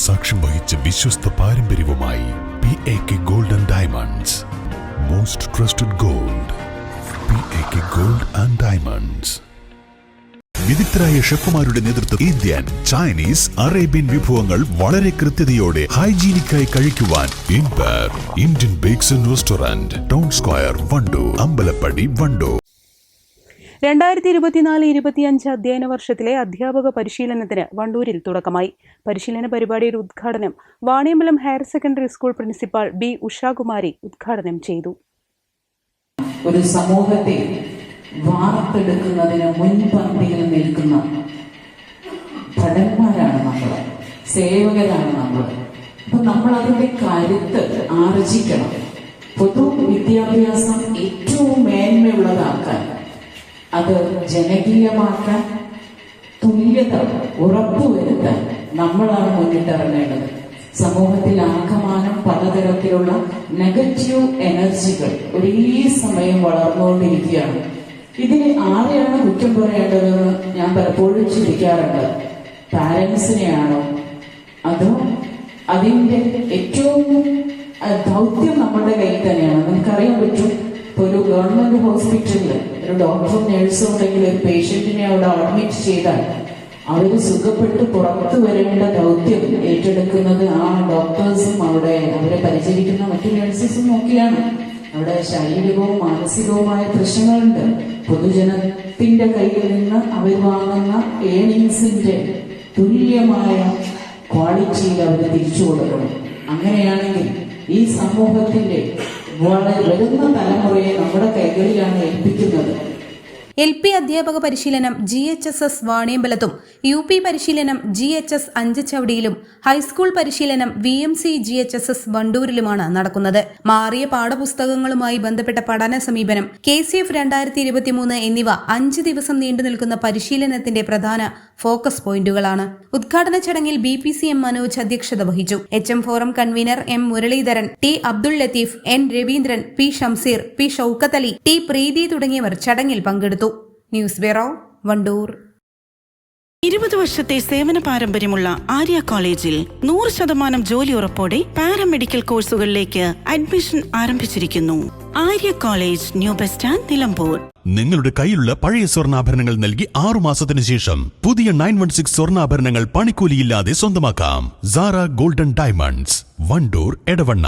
സാക്ഷ്യം വഹിച്ച വിശ്വസ്ത പാരമ്പര്യവുമായി P A K gold and diamonds most trusted gold P A K gold and diamonds വിദഗ്ധരായ ഷെഫുമാരുടെ നേതൃത്വം ഇന്ത്യൻ ചൈനീസ് അറേബ്യൻ വിഭവങ്ങൾ വളരെ കൃത്യതയോടെ ഹൈജീനിക്കായി കഴിക്കുവാൻ ഇൻപർ Indian bakes restaurant town square വണ്ടോ Ambalappadi Wandoor രണ്ടായിരത്തി ഇരുപത്തിനാല് ഇരുപത്തിയഞ്ച് അധ്യയന വർഷത്തിലെ അധ്യാപക പരിശീലനത്തിന് വണ്ടൂരിൽ തുടക്കമായി. പരിശീലന പരിപാടിയുടെ ഉദ്ഘാടനം Vaniyambalam higher secondary school principal B Ushakumari ഉദ്ഘാടനം ചെയ്തു. ഒരു സമൂഹത്തെ വാർത്തെടുക്കുന്നതിന് മുൻപന്തിയിൽ നിൽക്കുന്ന ഭടന്മാരാണ് നമ്മൾ സേവകരാണ് നമ്മൾ. അപ്പൊ നമ്മൾ അതിന്റെ കരുത്ത് ആർജിക്കണം. പൊതു വിദ്യാഭ്യാസം ഏറ്റവും മേന്മയുള്ളതാക്കാൻ അത് ജനകീയമാക്കാൻ തുല്യത ഉറപ്പുവരുത്താൻ നമ്മളാണ് മുന്നിട്ടിറങ്ങേണ്ടത്. സമൂഹത്തിൽ ആകമാനം പലതരത്തിലുള്ള നെഗറ്റീവ് എനർജികൾ ഒരേ സമയം വളർന്നുകൊണ്ടിരിക്കുകയാണ്. ഇതിന് ആരെയാണ് കുറ്റം പറയേണ്ടതെന്ന് ഞാൻ പലപ്പോഴും ചിന്തിക്കാറുണ്ട്. പാരൻസിനെയാണോ? അതോ അതിന്റെ ഏറ്റവും ദൗത്യം നമ്മുടെ കയ്യിൽ തന്നെയാണ്? നമുക്കറിയാൻ പറ്റും? ഇപ്പൊ ഒരു ഗവൺമെന്റ് ഹോസ്പിറ്റലിൽ ഒരു ഡോക്ടറും നേഴ്സും ഉണ്ടെങ്കിൽ ഒരു പേഷ്യന്റിനെ അവിടെ അഡ്മിറ്റ് ചെയ്താൽ അവർ സുഖപ്പെട്ട് പുറത്തു വരേണ്ട ദൗത്യം ഏറ്റെടുക്കുന്നത് ആ ഡോക്ടേഴ്സും അവിടെ അവരെ പരിചരിക്കുന്ന മറ്റു നേഴ്സസും നോക്കിയാണ് അവിടെ ശാരീരികവും മാനസികവുമായ പ്രശ്നങ്ങളുണ്ട്. പൊതുജനത്തിന്റെ കയ്യിൽ നിന്ന് അവർ വാങ്ങുന്ന ഏണിങ്സിന്റെ തുല്യമായ ക്വാളിറ്റിയിൽ അവർ തിരിച്ചു കൊടുക്കണം അങ്ങനെയാണെങ്കിൽ ഈ സമൂഹത്തിന്റെ വരുന്ന തലമുറയെ നമ്മുടെ കൈകളിലാണ് ഏൽപ്പിക്കുന്നത്. എൽ പി അധ്യാപക പരിശീലനം ജി എച്ച് എസ് എസ് വാണിയമ്പലത്തും യു പി പരിശീലനം ജി എച്ച് എസ് അഞ്ചച്ചവടിയിലും ഹൈസ്കൂൾ പരിശീലനം V M C G H S S വണ്ടൂരിലുമാണ് നടക്കുന്നത്. മാറിയ പാഠപുസ്തകങ്ങളുമായി ബന്ധപ്പെട്ട പഠന സമീപനം കെ സി എഫ് രണ്ടായിരത്തി ഇരുപത്തിമൂന്ന് എന്നിവ അഞ്ച് ദിവസം നീണ്ടു നിൽക്കുന്ന പരിശീലനത്തിന്റെ പ്രധാന ഫോക്കസ് പോയിന്റുകളാണ്. ഉദ്ഘാടന ചടങ്ങിൽ B P C M Manoj അധ്യക്ഷത വഹിച്ചു. H M forum convener M Muraleedharan T Abdul Latheef N Raveendran P Shamseer P Shoukath Ali T Preethi തുടങ്ങിയവർ ചടങ്ങിൽ പങ്കെടുത്തു. News bureau Wandoor. ഇരുപത് വർഷത്തെ സേവന പാരമ്പര്യമുള്ള ആര്യ കോളേജിൽ നൂറ് ശതമാനം ജോലി ഉറപ്പോടെ പാരാമെഡിക്കൽ കോഴ്സുകളിലേക്ക് അഡ്മിഷൻ ആരംഭിച്ചിരിക്കുന്നു. Arya college new bus stand Nilambur. നിങ്ങളുടെ കയ്യിലുള്ള പഴയ സ്വർണാഭരണങ്ങൾ നൽകി ആറു മാസത്തിന് ശേഷം പുതിയ നയൻ വൺ സിക്സ് സ്വർണാഭരണങ്ങൾ പണിക്കൂലിയില്ലാതെ സ്വന്തമാക്കാം. Sara golden diamonds Wandoor Edavanna.